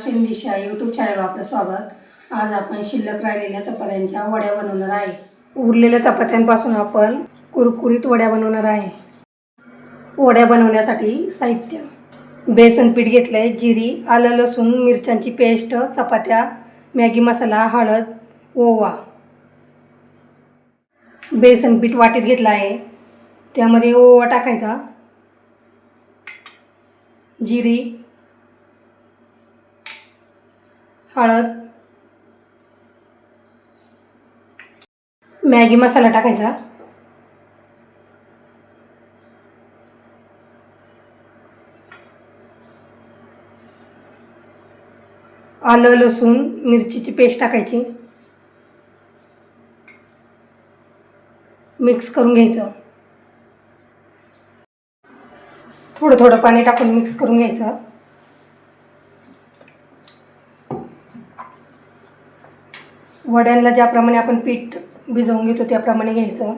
Maharashtra English या YouTube चॅनलवर आपलं स्वागत. आज आपण शिल्लक राहिलेल्या चपात्यांच्या वड्या बनवणार आहे. उरलेल्या चपात्यांपासून आपण कुरकुरीत वड्या बनवणार आहे. वड्या बनवण्यासाठी साहित्य. बेसन पीठ घेतलं आहे जिरी आलं लसूण मिरच्यांची पेस्ट चपात्या मॅगी मसाला हळद ओवा. बेसन पीठ वाटीत घेतलं आहे. त्यामध्ये ओवा टाकायचा. जिरी हळद. मॅगी मसाला टाकायचा. आलं लसूण मिरचीची पेस्ट टाकायची. मिक्स करून घ्यायचं. थोडं थोडं पाणी टाकून मिक्स करून घ्यायचं. वड्यांना ज्याप्रमाणे आपण पीठ भिजवून घेतो त्याप्रमाणे घ्यायचं.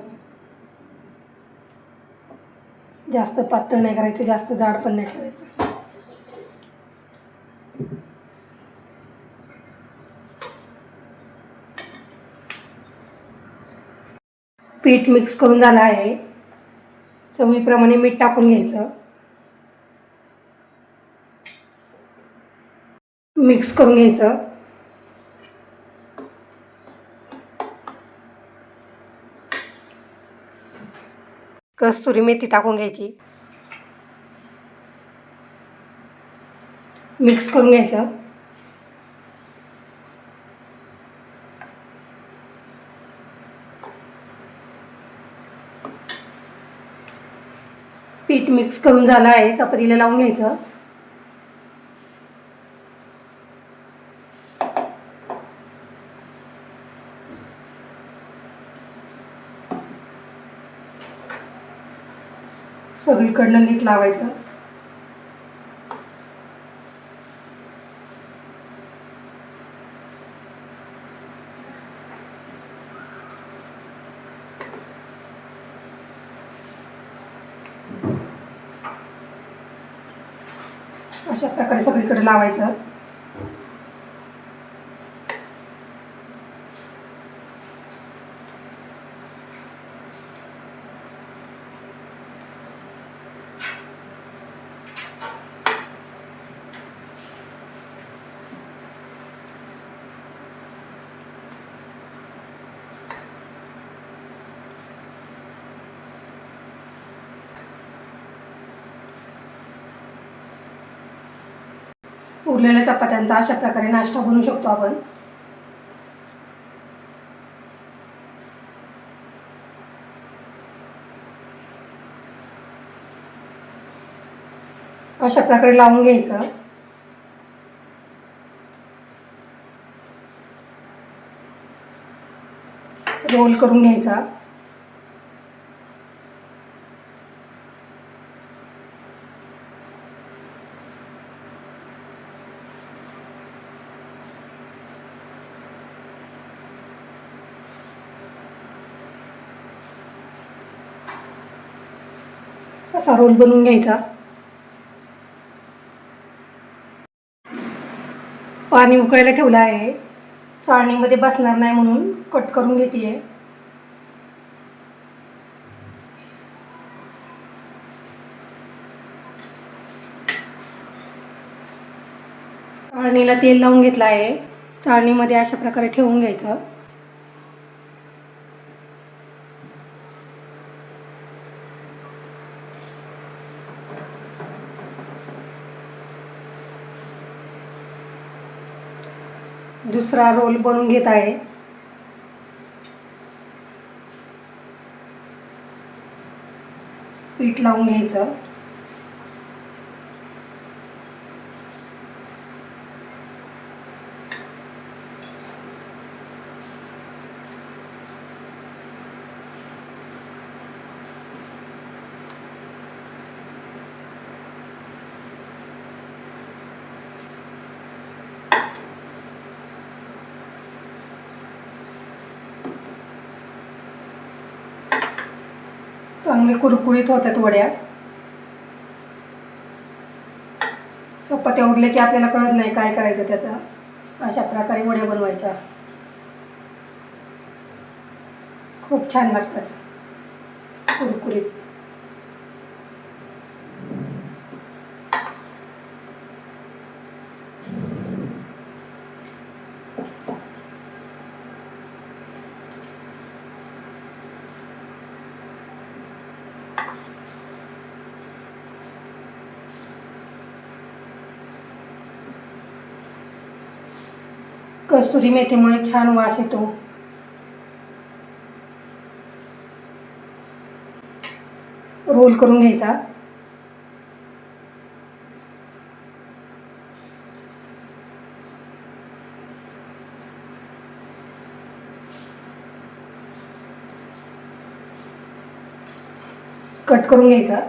जास्त पातळ नाही करायचं जास्त जाड पण नाही ठेवायचं. पीठ मिक्स करून झालं आहे. चवीप्रमाणे मीठ टाकून घ्यायचं. मिक्स करून घ्यायचं. कस्तुरी मेथी टाकून घ्यायची. मिक्स करून घ्यायचं. पीठ मिक्स करून झालं आहे चपातीला लावून घ्यायचं. सगळीकडनं नीट लावायचं. अशा प्रकारे सगळीकडे लावायचं. उरलेल्या चपात्यांचा अशा प्रकारे नाश्ता बनवू शकतो आपण. अशा प्रकारे लावून घ्यायचं. रोल करून घ्यायचा. असा रोल बनवून घ्यायचा. पाणी उकळायला ठेवलं आहे. चाळणीमध्ये बसणार नाही म्हणून कट करून घेते चाळणीला तेल लावून घेतलं आहे. चाळणीमध्ये अशा प्रकारे ठेवून घ्यायचं. दुसरा रोल बनवून घेत आहे. पीठ लावून घ्यायचं. चांगले कुरकुरीत होतात वड्या. चपात्या उरल्या की आपल्याला कळत नाही काय करायचं त्याचा. अशा प्रकारे वड्या बनवायच्या. खूप छान लागतात कुरकुरीत कस्तुरी मेथीमुळे छान वास येतो. रोल करून घ्यायचा. कट करून घ्यायचा.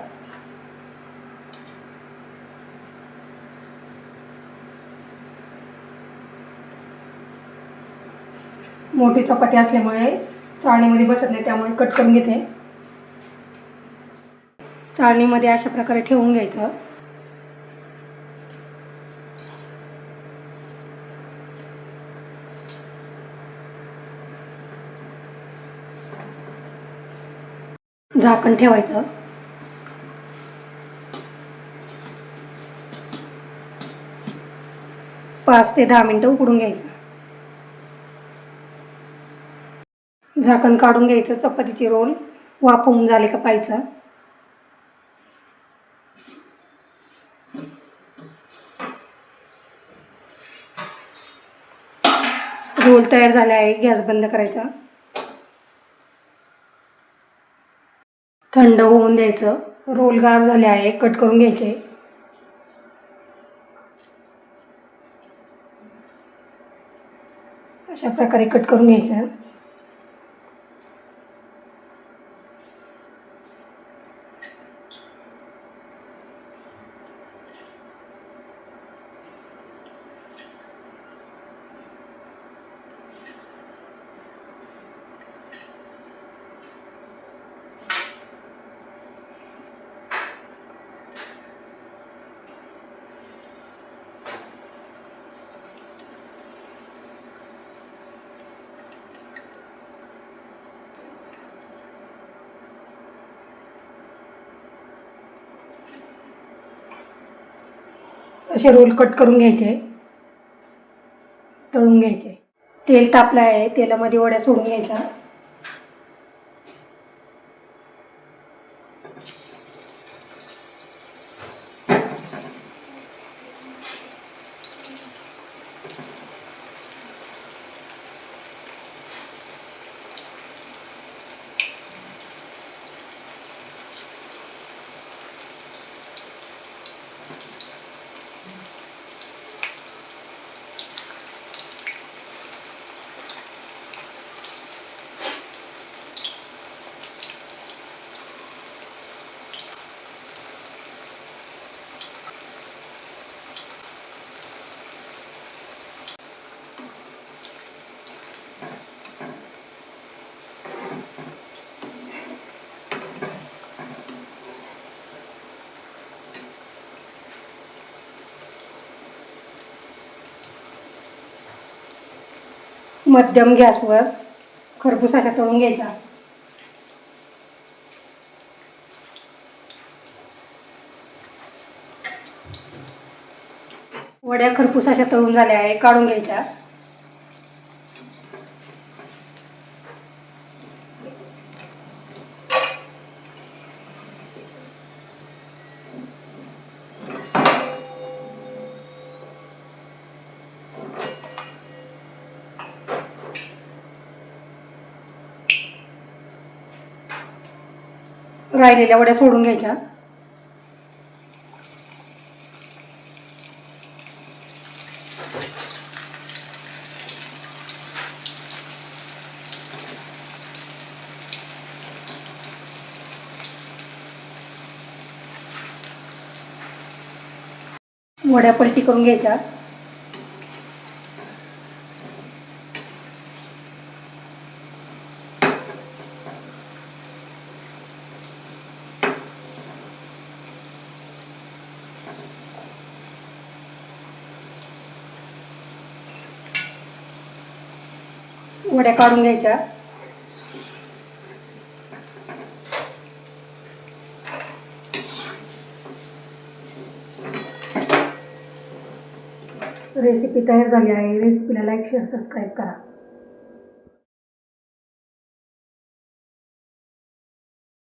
मोठी चपाती असल्यामुळे चाळणीमध्ये बसत नाही त्यामुळे कट करून घेते. चाळणीमध्ये अशा प्रकारे ठेवून घ्यायचं. झाकण ठेवायचं. पाच ते दहा मिनटं उकडून घ्यायचं. झाकण काढून घ्यायचं चपातीची रोल वाफवून झाले का पाहायचं. रोल तयार झाले आहे गॅस बंद करायचा. थंड होऊन द्यायचं. रोल गार झाले आहे कट करून घ्यायचे. अशा प्रकारे कट करून घ्यायचं. असे रोल कट करून घ्यायचे. तळून घ्यायचे. तेल तापलं आहे. तेलामध्ये वड्या सोडून घ्यायच्या. मध्यम गॅसवर खरपूस अशा तळून घ्यायचा. वड्या खरपूस अशा तळून झाल्या आहे काढून घ्यायच्या. राहिलेल्या वड्या सोडून घ्यायच्या. वड्या पलटी करून घ्यायच्या. वड्या काढून घ्यायच्या. रेसिपी तयार झाली आहे. रेसिपीला लाईक शेअर सबस्क्राईब करा.